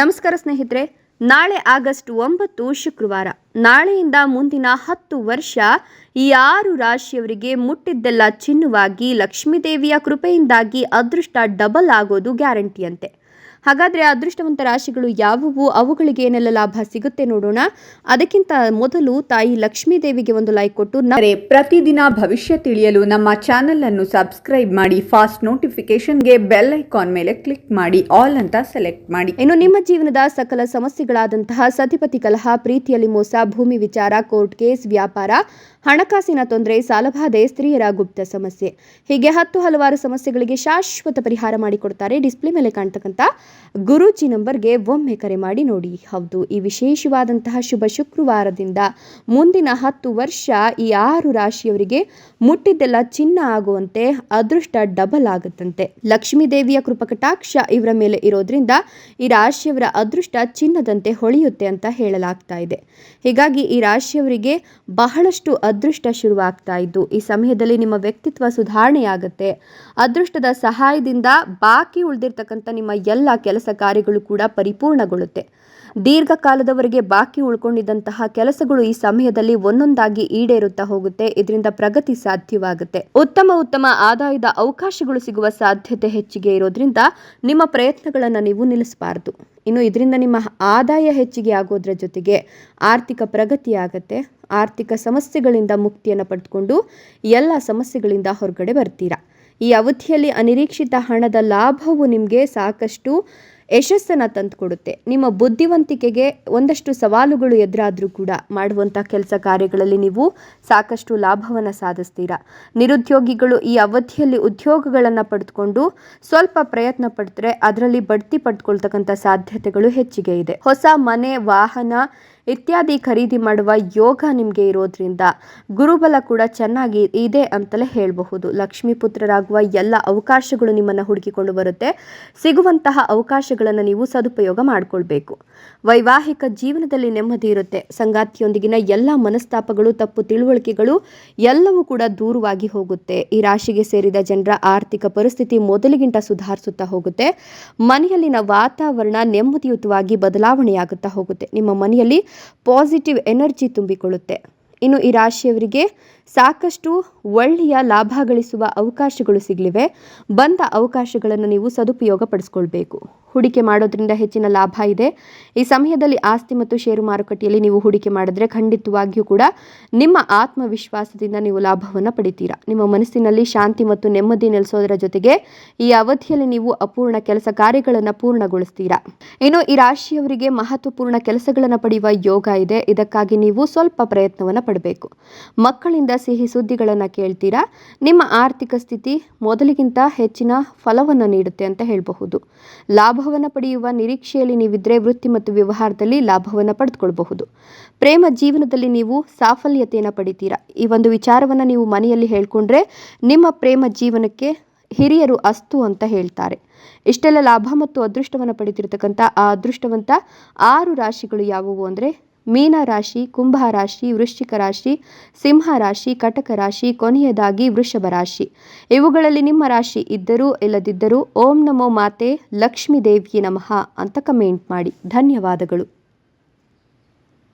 ನಮಸ್ಕಾರ ಸ್ನೇಹಿತರೆ, ನಾಳೆ ಆಗಸ್ಟ್ ಒಂಬತ್ತು ಶುಕ್ರವಾರ. ನಾಳೆಯಿಂದ ಮುಂದಿನ ಹತ್ತು ವರ್ಷ ಈ ಆರು ರಾಶಿಯವರಿಗೆ ಮುಟ್ಟಿದ್ದೆಲ್ಲ ಚಿನ್ನವಾಗಿ ಲಕ್ಷ್ಮೀದೇವಿಯ ಕೃಪೆಯಿಂದಾಗಿ ಅದೃಷ್ಟ ಡಬಲ್ ಆಗೋದು ಗ್ಯಾರಂಟಿಯಂತೆ. ಹಾಗಾದರೆ ಅದೃಷ್ಟವಂತ ರಾಶಿಗಳು ಯಾವುವು? ಅವುಗಳಿಗೆ ಏನೆಲ್ಲ ಲಾಭ ಸಿಗುತ್ತೆ ನೋಡೋಣ. ಅದಕ್ಕಿಂತ ಮೊದಲು ತಾಯಿ ಲಕ್ಷ್ಮೀ ದೇವಿಗೆ ಒಂದು ಲೈಕ್ ಕೊಟ್ಟು ನರೇ ಪ್ರತಿದಿನ ಭವಿಷ್ಯ ತಿಳಿಯಲು ನಮ್ಮ ಚಾನೆಲ್ ಅನ್ನು ಸಬ್ಸ್ಕ್ರೈಬ್ ಮಾಡಿ ಫಾಸ್ಟ್ ನೋಟಿಫಿಕೇಶನ್ಗೆ ಬೆಲ್ ಐಕಾನ್ ಮೇಲೆ ಕ್ಲಿಕ್ ಮಾಡಿ ಆಲ್ ಅಂತ ಸೆಲೆಕ್ಟ್ ಮಾಡಿ. ಇನ್ನು ನಿಮ್ಮ ಜೀವನದ ಸಕಲ ಸಮಸ್ಯೆಗಳಾದಂತಹ ಸತಿಪತಿ ಕಲಹ ಪ್ರೀತಿಯಲ್ಲಿ ಮೋಸ ಭೂಮಿ ವಿಚಾರ ಕೋರ್ಟ್ ಕೇಸ್ ವ್ಯಾಪಾರ ಹಣಕಾಸಿನ ತೊಂದರೆ ಸಾಲಬಾಧೆ ಸ್ತ್ರೀಯರ ಗುಪ್ತ ಸಮಸ್ಯೆ. ಹೀಗೆ ಹತ್ತು ಹಲವಾರು ಸಮಸ್ಯೆಗಳಿಗೆ ಶಾಶ್ವತ ಪರಿಹಾರ ಮಾಡಿಕೊಡ್ತಾರೆ ಡಿಸ್ಪ್ಲೇ ಮೇಲೆ ಕಾಣ್ತಕ್ಕಂಥ ಗುರೂಜಿ ನಂಬರ್ಗೆ ಒಮ್ಮೆ ಕರೆ ಮಾಡಿ ನೋಡಿ. ಹೌದು, ಈ ವಿಶೇಷವಾದಂತಹ ಶುಭ ಶುಕ್ರವಾರದಿಂದ ಮುಂದಿನ ಹತ್ತು ವರ್ಷ ಈ ಆರು ರಾಶಿಯವರಿಗೆ ಮುಟ್ಟಿದ್ದೆಲ್ಲ ಚಿನ್ನ ಆಗುವಂತೆ, ಅದೃಷ್ಟ ಡಬಲ್ ಆಗುತ್ತಂತೆ. ಲಕ್ಷ್ಮೀ ದೇವಿಯ ಕೃಪಕಟಾಕ್ಷ ಇವರ ಮೇಲೆ ಇರೋದ್ರಿಂದ ಈ ರಾಶಿಯವರ ಅದೃಷ್ಟ ಚಿನ್ನದಂತೆ ಹೊಳೆಯುತ್ತೆ ಅಂತ ಹೇಳಲಾಗ್ತಾ ಇದೆ. ಹೀಗಾಗಿ ಈ ರಾಶಿಯವರಿಗೆ ಬಹಳಷ್ಟು ಅದೃಷ್ಟ ಶುರುವಾಗ್ತಾ ಇದ್ದು, ಈ ಸಮಯದಲ್ಲಿ ನಿಮ್ಮ ವ್ಯಕ್ತಿತ್ವ ಸುಧಾರಣೆಯಾಗುತ್ತೆ. ಅದೃಷ್ಟದ ಸಹಾಯದಿಂದ ಬಾಕಿ ಉಳಿದಿರ್ತಕ್ಕಂಥ ನಿಮ್ಮ ಎಲ್ಲ ಕೆಲಸ ಕಾರ್ಯಗಳು ಕೂಡ ಪರಿಪೂರ್ಣಗೊಳ್ಳುತ್ತೆ. ದೀರ್ಘಕಾಲದವರೆಗೆ ಬಾಕಿ ಉಳ್ಕೊಂಡಿದ್ದಂತಹ ಕೆಲಸಗಳು ಈ ಸಮಯದಲ್ಲಿ ಒಂದೊಂದಾಗಿ ಈಡೇರುತ್ತಾ ಹೋಗುತ್ತೆ, ಇದರಿಂದ ಪ್ರಗತಿ ಸಾಧ್ಯವಾಗುತ್ತೆ. ಉತ್ತಮ ಉತ್ತಮ ಆದಾಯದ ಅವಕಾಶಗಳು ಸಿಗುವ ಸಾಧ್ಯತೆ ಹೆಚ್ಚಿಗೆ ಇರೋದ್ರಿಂದ ನಿಮ್ಮ ಪ್ರಯತ್ನಗಳನ್ನು ನೀವು ನಿಲ್ಲಿಸಬಾರದು. ಇನ್ನು ಇದರಿಂದ ನಿಮ್ಮ ಆದಾಯ ಹೆಚ್ಚಿಗೆ ಆಗೋದ್ರ ಜೊತೆಗೆ ಆರ್ಥಿಕ ಪ್ರಗತಿ ಆಗತ್ತೆ. ಆರ್ಥಿಕ ಸಮಸ್ಯೆಗಳಿಂದ ಮುಕ್ತಿಯನ್ನು ಪಡೆದುಕೊಂಡು ಎಲ್ಲ ಸಮಸ್ಯೆಗಳಿಂದ ಹೊರಗಡೆ ಬರ್ತೀರಾ? ಈ ಅವಧಿಯಲ್ಲಿ ಅನಿರೀಕ್ಷಿತ ಹಣದ ಲಾಭವು ನಿಮಗೆ ಸಾಕಷ್ಟು ಯಶಸ್ಸನ್ನು ತಂದುಕೊಡುತ್ತೆ. ನಿಮ್ಮ ಬುದ್ಧಿವಂತಿಕೆಗೆ ಒಂದಷ್ಟು ಸವಾಲುಗಳು ಎದುರಾದರೂ ಕೂಡ ಮಾಡುವಂಥ ಕೆಲಸ ಕಾರ್ಯಗಳಲ್ಲಿ ನೀವು ಸಾಕಷ್ಟು ಲಾಭವನ್ನು ಸಾಧಿಸ್ತೀರಾ. ನಿರುದ್ಯೋಗಿಗಳು ಈ ಅವಧಿಯಲ್ಲಿ ಉದ್ಯೋಗಗಳನ್ನು ಪಡೆದುಕೊಂಡು ಸ್ವಲ್ಪ ಪ್ರಯತ್ನ ಪಡ್ತಾರೆ ಅದರಲ್ಲಿ ಬಡ್ತಿ ಪಡ್ಕೊಳ್ತಕ್ಕಂಥ ಸಾಧ್ಯತೆಗಳು ಹೆಚ್ಚಿಗೆ ಇದೆ. ಹೊಸ ಮನೆ, ವಾಹನ ಇತ್ಯಾದಿ ಖರೀದಿ ಮಾಡುವ ಯೋಗ ನಿಮಗೆ ಇರೋದ್ರಿಂದ ಗುರುಬಲ ಕೂಡ ಚೆನ್ನಾಗಿ ಇದೆ ಅಂತಲೇ ಹೇಳಬಹುದು. ಲಕ್ಷ್ಮೀ ಪುತ್ರರಾಗುವ ಎಲ್ಲ ಅವಕಾಶಗಳು ನಿಮ್ಮನ್ನು ಹುಡುಕಿಕೊಂಡು ಬರುತ್ತೆ. ಸಿಗುವಂತಹ ಅವಕಾಶಗಳನ್ನು ನೀವು ಸದುಪಯೋಗ ಮಾಡಿಕೊಳ್ಬೇಕು. ವೈವಾಹಿಕ ಜೀವನದಲ್ಲಿ ನೆಮ್ಮದಿ ಇರುತ್ತೆ. ಸಂಗಾತಿಯೊಂದಿಗಿನ ಎಲ್ಲ ಮನಸ್ತಾಪಗಳು, ತಪ್ಪು ತಿಳುವಳಿಕೆಗಳು ಎಲ್ಲವೂ ಕೂಡ ದೂರವಾಗಿ ಹೋಗುತ್ತೆ. ಈ ರಾಶಿಗೆ ಸೇರಿದ ಜನರ ಆರ್ಥಿಕ ಪರಿಸ್ಥಿತಿ ಮೊದಲಿಗಿಂತ ಸುಧಾರಿಸುತ್ತಾ ಹೋಗುತ್ತೆ. ಮನೆಯಲ್ಲಿನ ವಾತಾವರಣ ನೆಮ್ಮದಿಯುತವಾಗಿ ಬದಲಾವಣೆಯಾಗುತ್ತಾ ಹೋಗುತ್ತೆ. ನಿಮ್ಮ ಮನೆಯಲ್ಲಿ ಪಾಸಿಟಿವ್ ಎನರ್ಜಿ ತುಂಬಿಕೊಳ್ಳುತ್ತೆ. ಇನ್ನು ಈ ರಾಶಿಯವರಿಗೆ ಸಾಕಷ್ಟು ಒಳ್ಳೆಯ ಲಾಭ ಗಳಿಸುವ ಅವಕಾಶಗಳು ಸಿಗಲಿವೆ. ಬಂದ ಅವಕಾಶಗಳನ್ನು ನೀವು ಸದುಪಯೋಗ ಪಡಿಸ್ಕೊಳ್ಬೇಕು ಹೂಡಿಕೆ ಮಾಡೋದ್ರಿಂದ ಹೆಚ್ಚಿನ ಲಾಭ ಇದೆ. ಈ ಸಮಯದಲ್ಲಿ ಆಸ್ತಿ ಮತ್ತು ಷೇರು ಮಾರುಕಟ್ಟೆಯಲ್ಲಿ ನೀವು ಹೂಡಿಕೆ ಮಾಡಿದ್ರೆ ಖಂಡಿತವಾಗಿಯೂ ಕೂಡ ನಿಮ್ಮ ಆತ್ಮವಿಶ್ವಾಸದಿಂದ ನೀವು ಲಾಭವನ್ನು ಪಡಿತೀರಾ. ನಿಮ್ಮ ಮನಸ್ಸಿನಲ್ಲಿ ಶಾಂತಿ ಮತ್ತು ನೆಮ್ಮದಿ ನೆಲೆಸೋದರ ಜೊತೆಗೆ ಈ ಅವಧಿಯಲ್ಲಿ ನೀವು ಅಪೂರ್ಣ ಕೆಲಸ ಕಾರ್ಯಗಳನ್ನು ಪೂರ್ಣಗೊಳಿಸ್ತೀರಾ. ಇನ್ನು ಈ ರಾಶಿಯವರಿಗೆ ಮಹತ್ವಪೂರ್ಣ ಕೆಲಸಗಳನ್ನು ಪಡೆಯುವ ಯೋಗ ಇದೆ. ಇದಕ್ಕಾಗಿ ನೀವು ಸ್ವಲ್ಪ ಪ್ರಯತ್ನವನ್ನು ಪಡಬೇಕು. ಮಕ್ಕಳಿಂದ ಸಿಹಿ ಸುದ್ದಿಗಳನ್ನು ಕೇಳ್ತೀರಾ? ನಿಮ್ಮ ಆರ್ಥಿಕ ಸ್ಥಿತಿ ಮೊದಲಿಗಿಂತ ಹೆಚ್ಚಿನ ಫಲವನ್ನು ನೀಡುತ್ತೆ ಅಂತ ಹೇಳಬಹುದು. ಲಾಭವನ್ನು ಪಡೆಯುವ ನಿರೀಕ್ಷೆಯಲ್ಲಿ ನೀವಿದ್ರೆ ವೃತ್ತಿ ಮತ್ತು ವ್ಯವಹಾರದಲ್ಲಿ ಲಾಭವನ್ನು ಪಡೆದುಕೊಳ್ಬಹುದು. ಪ್ರೇಮ ಜೀವನದಲ್ಲಿ ನೀವು ಸಾಫಲ್ಯತೆಯನ್ನು ಪಡಿತೀರಾ? ಈ ಒಂದು ವಿಚಾರವನ್ನು ನೀವು ಮನೆಯಲ್ಲಿ ಹೇಳ್ಕೊಂಡ್ರೆ ನಿಮ್ಮ ಪ್ರೇಮ ಜೀವನಕ್ಕೆ ಹಿರಿಯರು ಅಸ್ತು ಅಂತ ಹೇಳ್ತಾರೆ. ಇಷ್ಟೆಲ್ಲ ಲಾಭ ಮತ್ತು ಅದೃಷ್ಟವನ್ನು ಪಡೆದಿರತಕ್ಕಂಥ ಆ ಅದೃಷ್ಟವಂತ ಆರು ರಾಶಿಗಳು ಯಾವುವು ಅಂದರೆ ಮೀನ ರಾಶಿ, ಕುಂಭ ರಾಶಿ, ವೃಶ್ಚಿಕ ರಾಶಿ, ಸಿಂಹ ರಾಶಿ, ಕಟಕ ರಾಶಿ, ಕೊನೆಯದಾಗಿ ವೃಷಭ ರಾಶಿ. ಇವುಗಳಲ್ಲಿ ನಿಮ್ಮ ರಾಶಿ ಇದ್ದರೂ ಇಲ್ಲದಿದ್ದರೂ ಓಂ ನಮೋ ಮಾತೆ ಲಕ್ಷ್ಮೀ ದೇವಿಯೇ ನಮಃ ಅಂತ ಕಮೆಂಟ್ ಮಾಡಿ. ಧನ್ಯವಾದಗಳು.